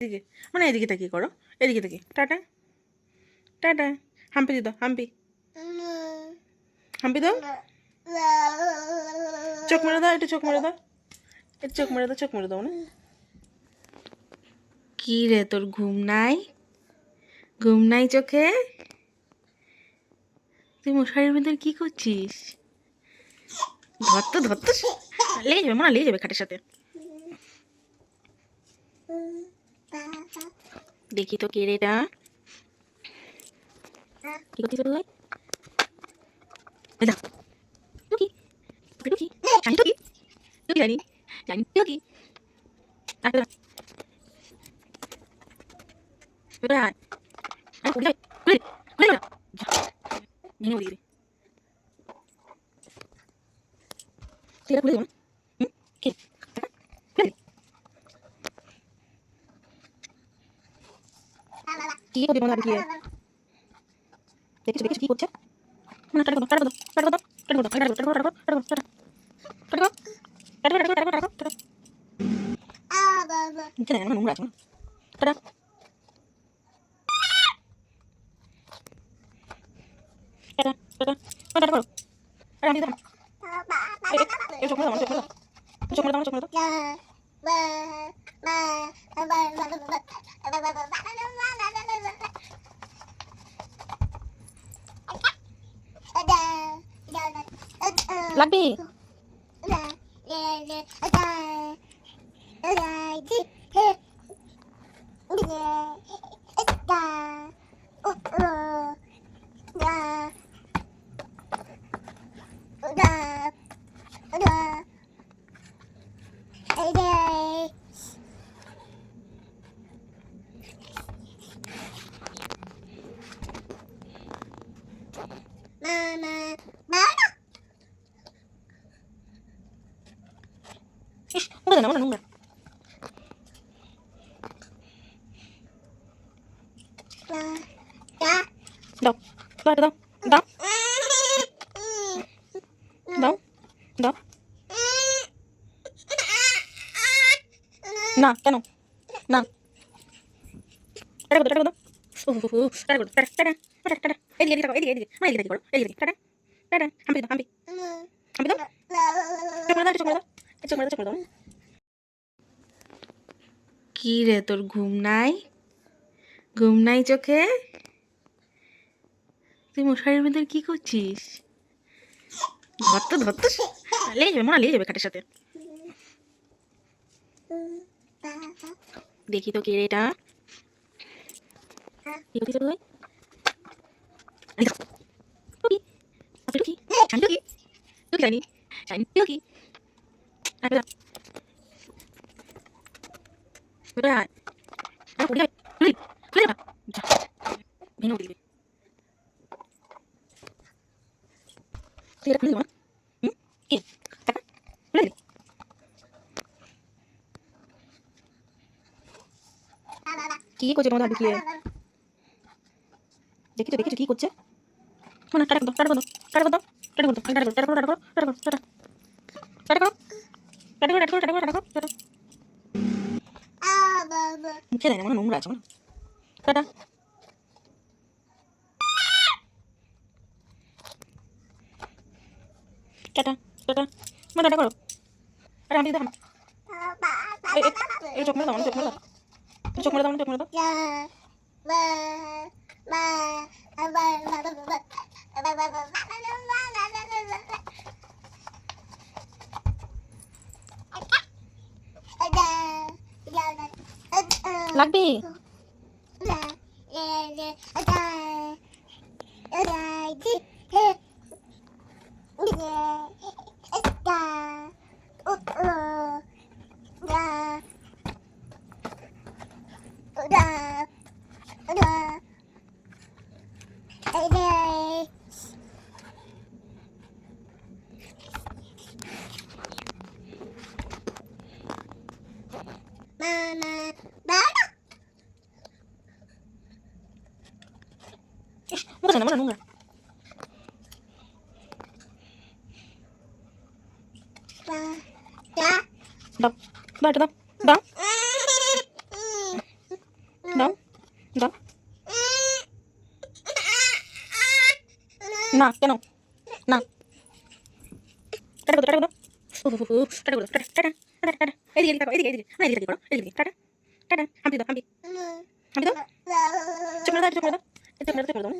এদিকে মানে এদিকে তাকিয়ে করো, এদিকে তাকিয়ে, টাটা টাটা, হাম্পি দি দাও, হাম্পি। হাম্পি দাও। চোখ মেরে দাও, একটু চোখ মেরে দাও। একটু চোখ মেরে দাও, চোখ মেরে দাও না। কি রে তোর ঘুম নাই? ঘুম নাই চোখে? তুই মশারির ভিতর কি করছিস? ধর তো ধরতো ধরতো লেগে যাবে মনে লেগে যাবে খাটের সাথে। দেখি তো কে এটা কি করছিস তুই এটা টুকি টুকি জানি টুকি টুকি জানি জানি টুকি আচ্ছা বেড়া আরে কোথায় কোথায় কোথায় নিয়ে ওদিকে সেটা খুলে যাবে কি হবে মনে হবে কি দেখেছ দেখেছ কি করছে নোংরা আছে টাটা চোখ চোখ চোখ লাগবে Mama. Ish, una mano nunca. Đâu, đâu, đâu, đâu. Đâu, đâu. Na, cái nào. Na. Tara, tara, tara. Uh, uh, uh, tara, tara, tara, tara, tara. Edige, edige, edige, edige. Ma edige, edige, edige. Tara, tara. Hampi, hampi. Hampi, hampi. Chocolate, chocolate. কি রে, তোর ঘুম নাই? ঘুম নাই চোখে? তুই মশারির ভিতরে কি করছিস? ধর তো ধর তো লেগে যাবে যাবে খাটের সাথে। দেখি তো কে রে এটা। কি জানি কি? করছে তোমাদের লুকিয়ে দেখি তো দেখি কি করছে মানে টাটা করো টাটা করো টাটা করো টাটা করো টাটা করো টাটা করো টাটা করো টাটা করো টাটা করো টাটা করো টাটা করো টাটা করো টাটা করো টাটা মুখে দেয় না মানে নোংরা আছে মানে টাটা টাটা টাটা এই চোখ মেরে দাও চোখ মেরে দাও চোখ মেরে দাও চোখ মেরে দাও লাগবে Mama. 我能不能弄啊？ഇതാ ഇതാ ഇതാ ഇതാ ഇതാ ഇതാ എന്നാ കേണോ എന്നാ കടക്കുന്നു കടക്കുന്നു കടക്കുന്നു കട കട കട കട എഴുതി എഴുതി എഴുതി എഴുതി എന്നാ എഴുതി കടക്കണം എഴുതി കട കട അമ്പി ഇതാ അമ്പി അമ്പി ഇതാ ചുമലതാ ചുമലതാ ചുമലതാ ചുമലതാ